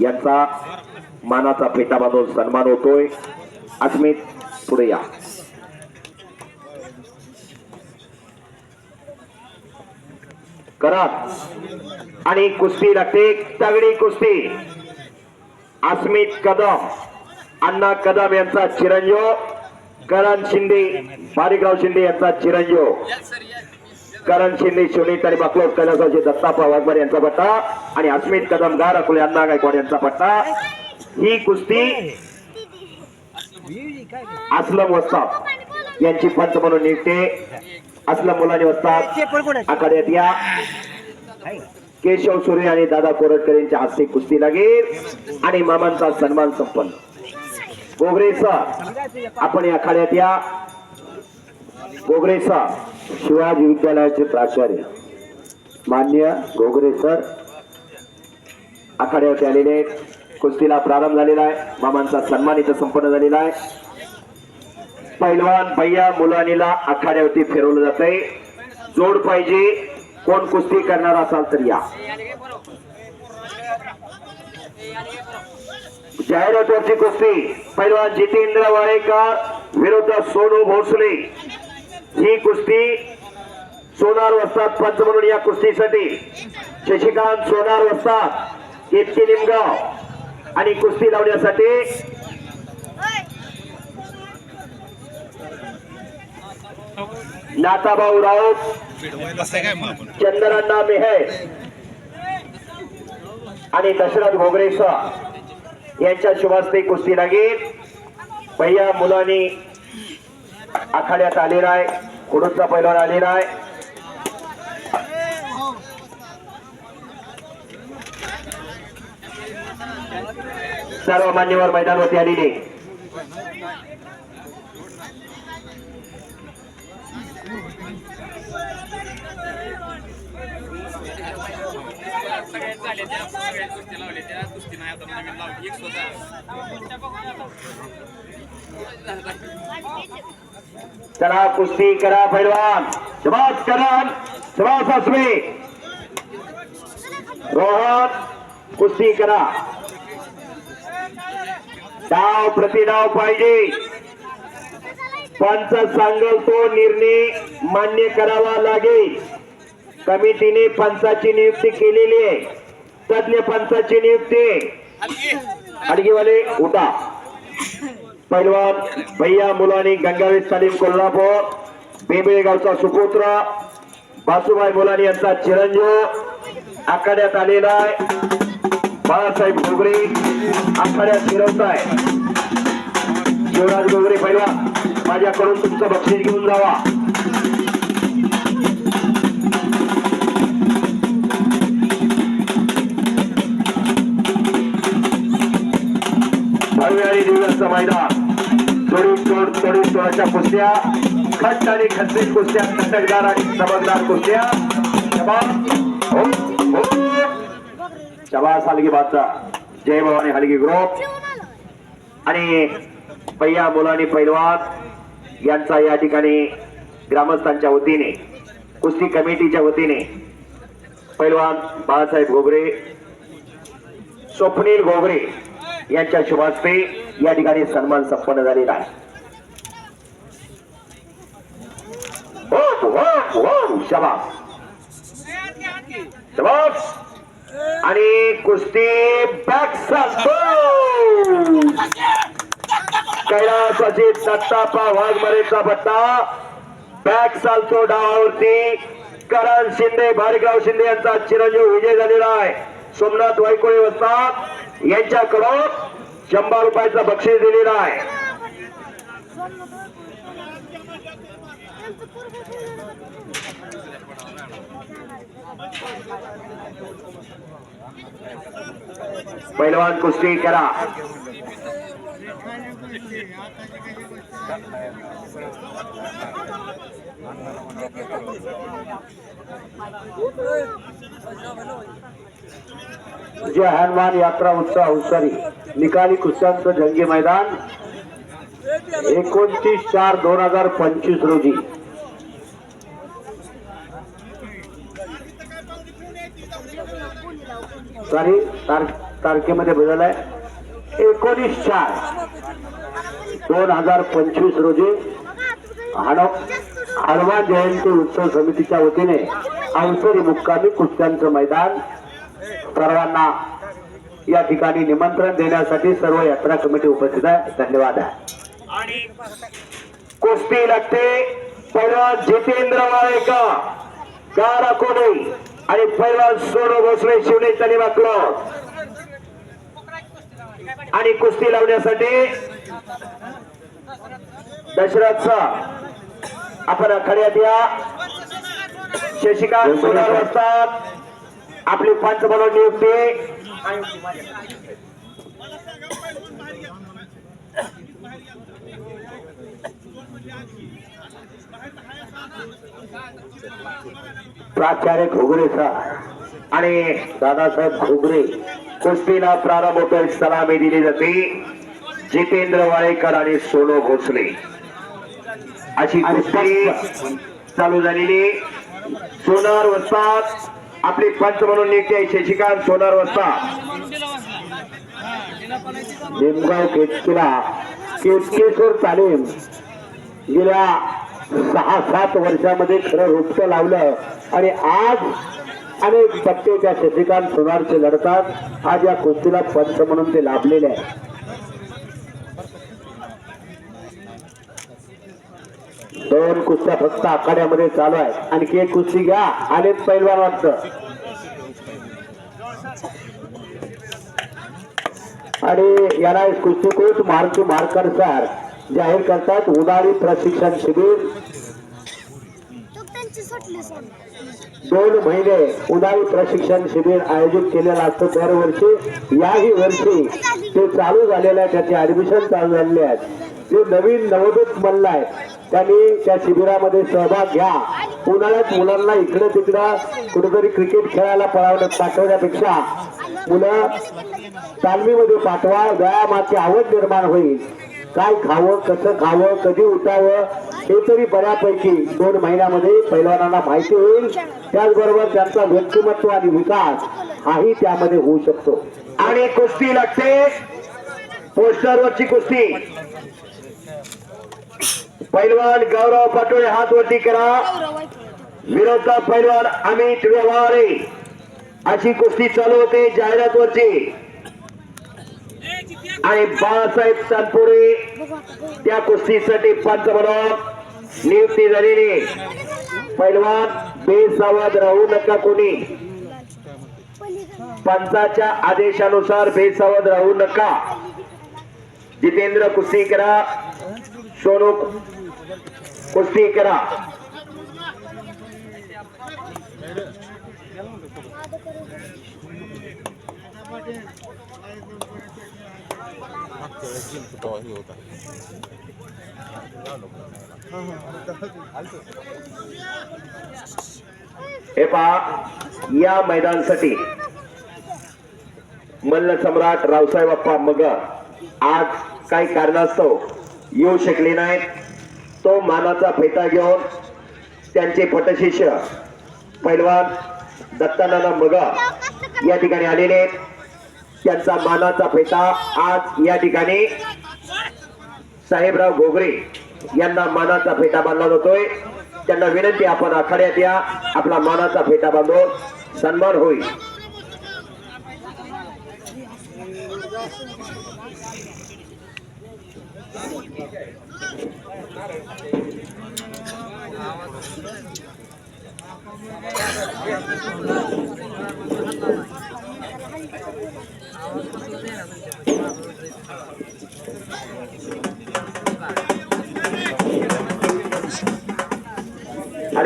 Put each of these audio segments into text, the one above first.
यांचा मानाचा फेटा बांधून सन्मान होतोय. अस्मित पुढे या. करत आणि कुस्ती लागते तगडी कुस्ती. अस्मित कदम. अण्णा कदम यांचा चिरंजीव. करण शिंदे बारीकराव शिंदे यांचा चिरंजीव. करण शिंदे सुनीत आणि बाकलोज कैलासाचे दत्ता वाघमारे यांचा पट्टा आणि अस्मित कदम गार अकोले अण्णा गायकवाड यांचा पट्टा. ही कुस्ती असलम वस्ताद यांची पंच म्हणून निघते. असलम मुलांनी वस्ताद आखाड्यात या. केशव सुरे आणि दादा कोरटकर यांच्या हस्ते कुस्ती लागेल आणि मामांचा सन्मान संपन्न. गोगरे सर आपण या आखाड्यात या. गोगरे सर शिवाजी विद्यालयाचे प्राचार्य मान्य घोगरे सर आखाड्यावरती आलेले आहेत. कुस्तीला प्रारंभ झालेला आहे. मामांचा सन्मान इथं संपन्न झालेला आहे. पैलवान भैया मुलानीला आखाड्यावरती फिरवलं जात आहे जोड पाहिजे. कोण कुस्ती करणार असाल तर या. जाहिरातवरची कुस्ती. पैलवान जितेंद्र वाळेकर विरुद्ध सोनू भोसले. कुस्ती सोनार वस्तात पंच म्हणून या कुस्तीसाठी. शशिकांत सोनार वस्तात केतकी निमगाव. आणि कुस्ती लावण्यासाठी नाताभाऊ राऊत चंद्रांना मेहर. आणि दशरथ घोगरेसा यांच्या शुभास्ते कुस्ती लागेल. पहिल्या मुलांनी आखाड्यात आलेला आहे. कुडूचा पैलवान आलेला आहे सर्व मान्यवर मैदानवरती आलेले. सगळ्यात झाले त्या त्या नाही आता नवीन लावली एक स्वतः. चला कुस्ती करा पैलवान. शबास करण शबास असवे रोहन कुस्ती करा. डाव प्रतिडाव पाहिजे. पंच सांगल तो निर्णय मान्य करावा लागेल. कमिटीने पंचाची नियुक्ती केलेली आहे. तज्ञ पंचाची नियुक्ती. अडगेवाले उठा. पैलवान भैया मुलानी गंगावे सलीम कोल्हापूर बेंबळे गावचा सुपुत्र बासूबाई मुलानी यांचा चिरंजीव आखाड्यात आलेला आहे. बाळासाहेब घोगरे आखाड्यात फिरवताय शिवराज घोगरे पैलवान माझ्याकडून तुमचं बक्षीस घेऊन जावा. चोरी चोर कुस्त्या खट आणि खचित कुस्त्या खटकदार आणि चमकदार कुस्त्या. शबास हलगी बादचा जय भवानी हलगी ग्रुप. आणि पैया मुलानी पैलवान यांचा या ठिकाणी ग्रामस्थांच्या वतीने कुस्ती कमिटीच्या वतीने पैलवान बाळासाहेब घोगरे स्वप्नील घोगरे यांच्या शुभास्ते या ठिकाणी सन्मान संपन्न झालेला आहे. हो, आणि कुस्ती बॅक कैलासाची दत्तापा वाघमारेचा पट्टा बॅक चालतो डावावरती. करण शिंदे भारीगाव शिंदे यांचा चिरंजीव विजय झालेला आहे. सोमनाथ वैकोळी वस्ताद यांच्याकडून शंभर रुपयाचं बक्षीस दिलेलं आहे. पहिलवान कुस्ती करा. जय हनुमान यात्रा उत्सव अवसरी निकाली कुस्त्यांचं जंगी मैदान. एकोणतीस चार दोन हजार पंचवीस रोजी. सॉरी तार- तारखेमध्ये बदललाय एकोणीस चार दोन हजार पंचवीस रोजी हनु- हनुमान जयंती उत्सव समितीच्या वतीने अवसरी मुक्कामी कुस्त्यांचं मैदान सर्वांना या ठिकाणी निमंत्रण देण्यासाठी सर्व यात्रा कमिटी उपस्थित आहे. धन्यवाद. आहे आणि कुस्ती लागते पहिला जितेंद्र वाळेकर गारा कोडे आणि पहिला सोनू भोसले शिवने क्लब आणि कुस्ती लावण्यासाठी दशरथचा आपण आखाड्यात या. शशिकांत सोनार असतात. आपली पंच म्हणून नियुक्ती. प्राचार्य घोगरे सर आणि दादासाहेब घोगरे कुस्तीला प्रारंभ होतोय. सलामी दिली जाते. जितेंद्र वाळेकर आणि सोनो भोसले. अशी कुस्ती चालू झालेली. सोनार वस्तात आपली पंच म्हणून नियुक्ती आहे. शशिकांत सोनार वस्तात निमगाव केतकीला केतकेश्वर तालीम गेल्या सहा सात वर्षामध्ये खरं रोपटं लावलं आणि आज अनेक पट्टे त्या शशिकांत सोनारचे लढतात. आज या कुस्तीला पंच म्हणून ते लाभलेले आहे दोन कुस्त्या फक्त आखाड्यामध्ये चालू आहेत. आणखी एक कुस्ती घ्या. आलेच पैलवान वाटतं. आणि याला कुस्ती कोच मार्क मार्कर सर. जाहीर करतात. उदारी प्रशिक्षण शिबिर. दोन महिने उन्हाळी प्रशिक्षण शिबिर आयोजित केलेलं असतं दरवर्षी. याही वर्षी ते चालू झालेलं आहे. त्याचे ऍडमिशन चालू झालेले आहेत. जे नवीन नवोदित मल्ल आहेत त्यांनी त्या शिबिरामध्ये सहभाग घ्या. उन्हाळ्यात मुलांना इकडं तिकडं कुठेतरी क्रिकेट खेळायला पळावण्यात पाठवण्यापेक्षा मुलं तालमीमध्ये पाठवा. व्यायामाची आवड निर्माण होईल. काय खावं कसं खावं कधी उठावं हे तरी बऱ्यापैकी दोन महिन्यामध्ये पैलवानांना माहिती होईल. त्याचबरोबर त्यांचा व्यक्तिमत्व आणि विकास हाही त्यामध्ये होऊ शकतो. आणि कुस्ती लागते. पोस्टरवरची कुस्ती. पैलवान गौरव पाटोळे हात वरती करा. विरोधात पैलवान अमित व्यवहारे. अशी कुस्ती चालू होते जाहिरातवरची. आणि बाळासाहेब तानपुरे त्या कुस्तीसाठी पंच म्हणून नियुक्ती झालेली पैलवान बेसावध राहू नका कोणी. पंचाच्या आदेशानुसार बेसावध राहू नका. जितेंद्र कुस्ती करा. सोनू कुस्ती करा. हे पहा या मैदानसाठी मल्ल सम्राट रावसाहेब अप्पा मग आज काही कारणास्तव येऊ शकले नाहीत तो मानाचा फेटा घेऊन त्यांचे पटशिष्य पैलवान दत्तानाना मग या ठिकाणी आलेले आहेत. त्यांचा मानाचा फेटा आज या ठिकाणी साहेबराव घोगरे यांना मानाचा फेटा बांधला जातोय. त्यांना विनंती आपण आखाड्यात या आपला मानाचा फेटा बांधून सन्मान होईल.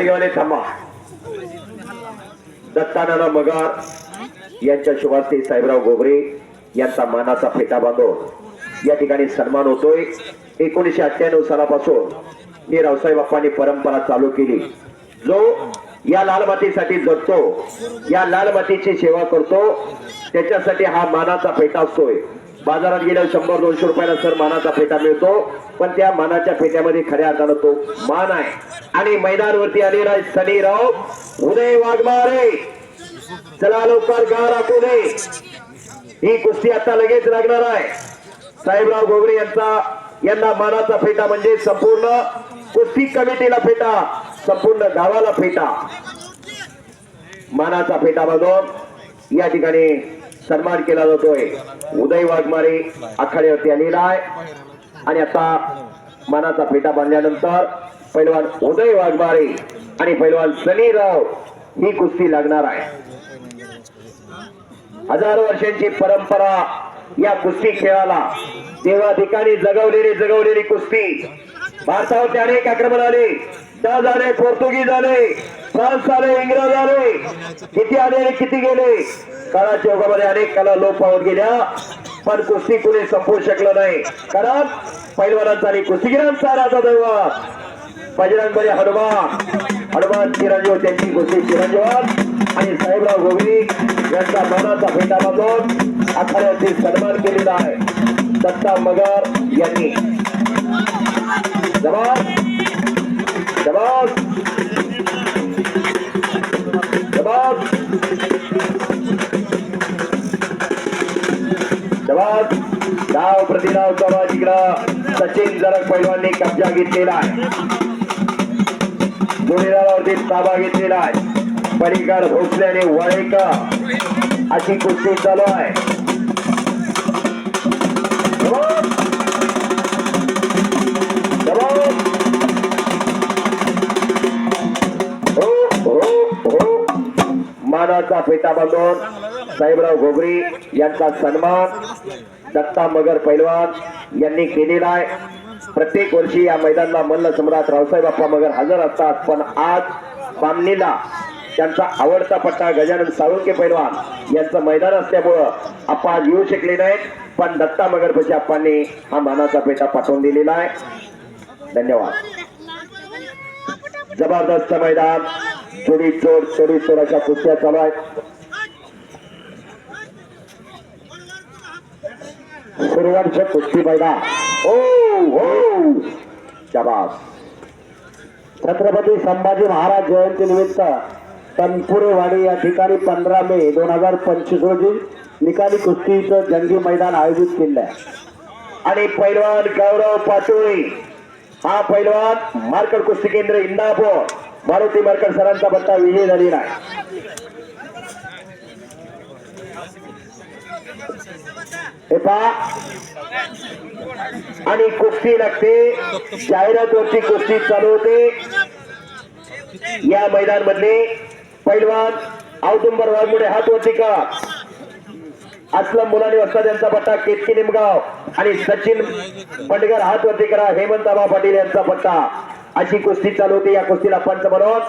आडगेवाले थांबा. दत्तानाना मगार यांच्या शुभास्ते साहेबराव गोबरे यांचा मानाचा फेटा बांधून या ठिकाणी सन्मान होतोय. एकोणीसशे अठ्ठ्याण्णव सालापासून हे रावसाहेब बाप्पांनी परंपरा चालू केली. जो या लाल मातीसाठी जगतो या लाल मातीची सेवा करतो त्याच्यासाठी हा मानाचा फेटा असतोय. बाजारात गेल्यावर शंभर दोनशे रुपयाला सर मानाचा फेटा मिळतो. पण त्या मानाच्या फेट्यामध्ये खऱ्या अर्थानं तो मान आहे. आणि मैदानवरती आलेला सनी राव उदय वाघमारे. चला लवकर गा राखू दे. ही कुस्ती आता लगेच लागणार आहे. साहेबराव गोगरे यांचा यांना मानाचा फेटा म्हणजे संपूर्ण कुस्ती कमिटीला फेटा संपूर्ण गावाला फेटा. मानाचा फेटा बघून या ठिकाणी सन्मान केला जातोय. उदय वाघमारे आखाड्यावरती आलेला आहे. आणि आता मानाचा फेटा बांधल्यानंतर पैलवान उदय वाघमारे आणि पैलवान सनी राव ही कुस्ती लागणार आहे. हजारो वर्षांची परंपरा या कुस्ती खेळाला तेव्हा ठिकाणी जगवलेली जगवलेली कुस्ती भारतावरती अनेक आक्रमण आले. डच आले पोर्तुगीज आले फ्रान्स आले इंग्रज आले किती आले आणि किती गेले? काळाच्या युगामध्ये अनेक कला लोप पावत गेल्या पण कुस्ती कुणी संपवू शकलं नाही. कारण पैलवानांचा आणि कुस्तीगिरांचा राजा दैवत. बजरंगबली हनुमान. हनुमान चिरंजीव त्यांची कुस्ती चिरंजीवन आणि साहेबराव गोविंद यांचा मनाचा फेटा बांधून आखाड्यावरती सन्मान केलेला आहे. दत्ता मगर यांनी. जबाब जबाब जबाब जबाब डाव प्रतिडाव चालू सचिन जरक पैलवांनी कब्जा घेतलेला आहे. जोडीदारावरती ताबा घेतलेला आहे. पलीकड भोसले आणि वळेकर अशी कुस्ती चालू आहे. मानाचा फेटा बांधून साहेबराव घोगरी यांचा सन्मान दत्ता मगर पैलवान यांनी केलेला आहे. प्रत्येक वर्षी या मैदानाला मल्ल सम्राट रावसाहेब बाप्पा मगर हजर असतात. पण आज बामणीला त्यांचा आवडता पट्टा गजानन साळुंके पैलवान यांचं मैदान असल्यामुळं आप्पा आज येऊ शकले नाहीत. पण दत्ता मगरपशी आप्पांनी हा मानाचा पेटा पाठवून दिलेला आहे. धन्यवाद. जबरदस्त मैदान. चोरी चोर चोरी चोराच्या अशा कुस्त्या चालू आहेत सुरुवातच्या कुस्ती मैदान ओ हो शाबास छत्रपती संभाजी महाराज जयंती निमित्त तनपुरेवाडी या ठिकाणी पंधरा मे दोन हजार पंचवीस रोजी निकाली कुस्तीचं जंगी मैदान आयोजित केलं आहे आणि पैलवान गौरव पाटोळी हा पैलवान मार्कड कुस्ती केंद्र इंदापूर. मारुती मरकर सरांचा पत्ता विजय झालेला आहे हे पहा. आणि कुस्ती लागते. जाहिरातवरची कुस्ती चालू होते. या मैदान मधले पैलवान औदुंबर वाघमुळे हात वरती का असलम मुलानी वस्ताद यांचा पट्टा केतकी निमगाव. आणि सचिन पंडगर हात वरती करा. हेमंत पाटील यांचा पट्टा अशी कुस्ती चालू होती. या कुस्तीला पंच म्हणून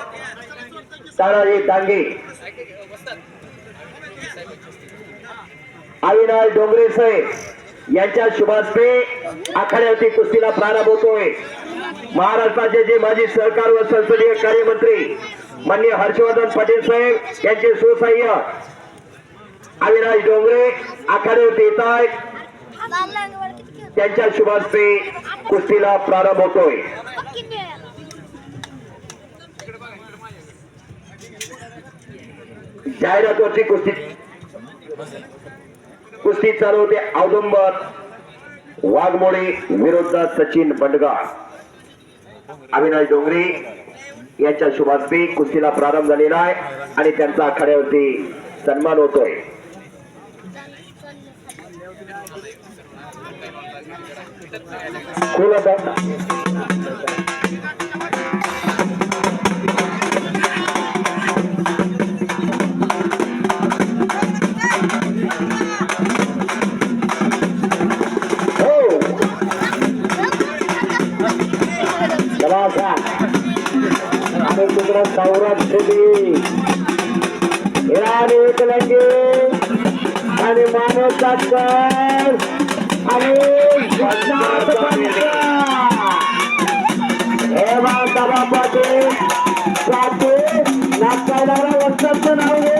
तानाजी डांगे अविनाश डोंगरे साहेब यांच्या शुभास्ते आखाड्यावरती कुस्तीला प्रारंभ होतोय. महाराष्ट्राचे जे माजी सरकार व संसदीय कार्यमंत्री मान्य हर्षवर्धन पाटील साहेब यांचे सुसह्य अविनाश डोंगरे आखाड्यावरती येत आहेत. त्यांच्या शुभास्ते कुस्तीला प्रारंभ होतोय. जाहिरातवरची कुस्ती. कुस्ती चालू होते औदुंबर वाघमोडे विरुद्ध सचिन बंडगा अविनाश डोंगरे यांच्या शुभास्ते कुस्तीला प्रारंभ झालेला आहे आणि त्यांचा आखाड्यावरती सन्मान होतोय. खोल मित्र सौराष्ट्र राणी एकलंगे आणि मानव तात्कर आणि हेमा सभापती साथी नागपूरला वसंत नाव